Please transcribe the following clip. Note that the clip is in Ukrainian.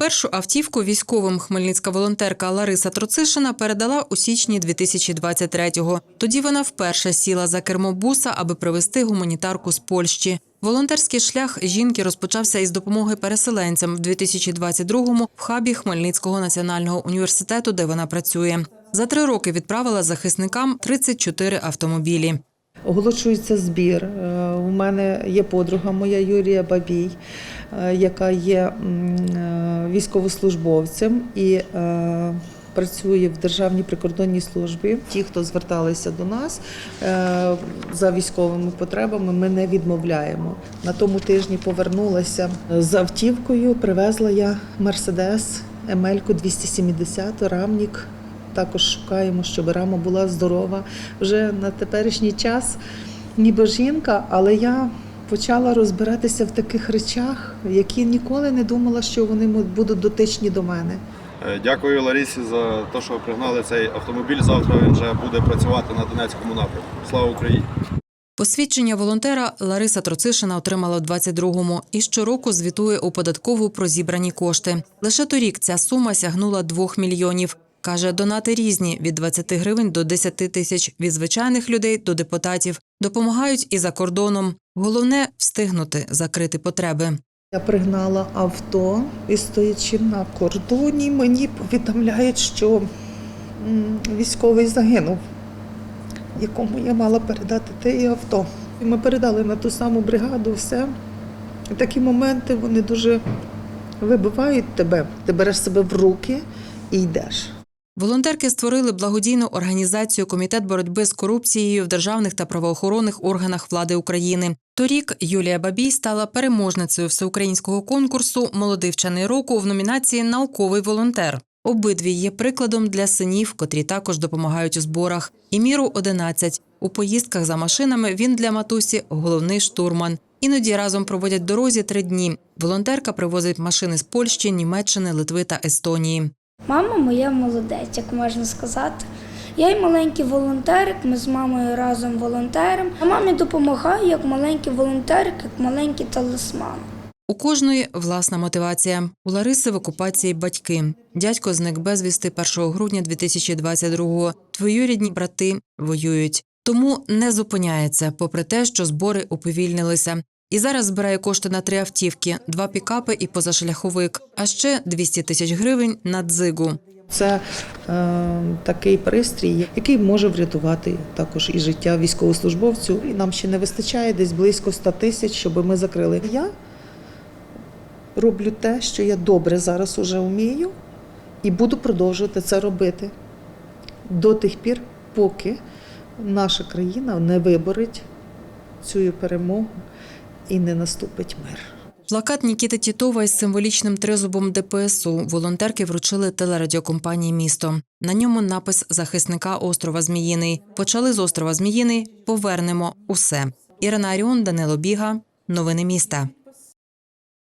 Першу автівку військовим хмельницька волонтерка Лариса Троцишина передала у січні 2023-го. Тоді вона вперше сіла за кермо буса, аби привезти гуманітарку з Польщі. Волонтерський шлях жінки розпочався із допомоги переселенцям в 2022-му в хабі Хмельницького національного університету, де вона працює. За три роки відправила захисникам 34 автомобілі. Оголошується збір. Е, У мене є подруга моя Юрія Бабій, е, яка є е, військовослужбовцем і працює в Державній прикордонній службі. Ті, хто зверталися до нас за військовими потребами, ми не відмовляємо. На тому тижні повернулася з автівкою. Привезла я Мерседес Емельку 270 Рамнік. Також шукаємо, щоб рама була здорова. Вже на теперішній час ніби жінка, але я почала розбиратися в таких речах, які ніколи не думала, що вони будуть дотичні до мене. Е, Дякую Ларісі за те, що пригнали цей автомобіль. Завтра він вже буде працювати на Донецькому напрямку. Слава Україні! Посвідчення волонтера Лариса Троцишина отримала в 22-му і щороку звітує у податкову про зібрані кошти. Лише торік ця сума сягнула 2 мільйонів. Каже, донати різні від 20 гривень до 10 тисяч від звичайних людей до депутатів. Допомагають і за кордоном. Головне встигнути закрити потреби. Я пригнала авто і стоячи на кордоні, мені повідомляють, що військовий загинув, якому я мала передати те і авто. І ми передали на ту саму бригаду все. І такі моменти вони дуже вибивають тебе. Ти береш себе в руки і йдеш. Волонтерки створили благодійну організацію Комітет боротьби з корупцією в державних та правоохоронних органах влади України. Торік Юлія Бабій стала переможницею всеукраїнського конкурсу Молодий вчений року в номінації Науковий волонтер. Обидві є прикладом для синів, котрі також допомагають у зборах. І міру 11. У поїздках за машинами він для матусі головний штурман. Іноді разом проводять дорозі три дні. Волонтерка привозить машини з Польщі, Німеччини, Литви та Естонії. Мама моя молодець, як можна сказати. Я й маленький волонтерик, ми з мамою разом волонтеримо. А мамі допомагаю як маленький волонтерик, як маленький талісман. У кожної власна мотивація. У Лариси в окупації батьки. Дядько зник безвісти 1 грудня 2022-го. Твоюрідні брати воюють. Тому не зупиняється, попри те, що збори уповільнилися. І зараз збирає кошти на три автівки, два пікапи і позашляховик, а ще 200 тисяч гривень на дзигу. Це е, такий пристрій, який може врятувати також і життя військовослужбовцю. І нам ще не вистачає десь близько 100 тисяч, щоб ми закрили. Я роблю те, що я добре зараз уже вмію, і буду продовжувати це робити до тих пір, поки наша країна не виборить цю перемогу і не наступить мир. Плакат Нікіти Тітова із символічним тризубом ДПСУ волонтерки вручили телерадіокомпанії Місто. На ньому напис захисника острова Зміїний. Почали з острова Зміїний. Повернемо усе. Ірина Аріон, Данило Біга. Новини міста.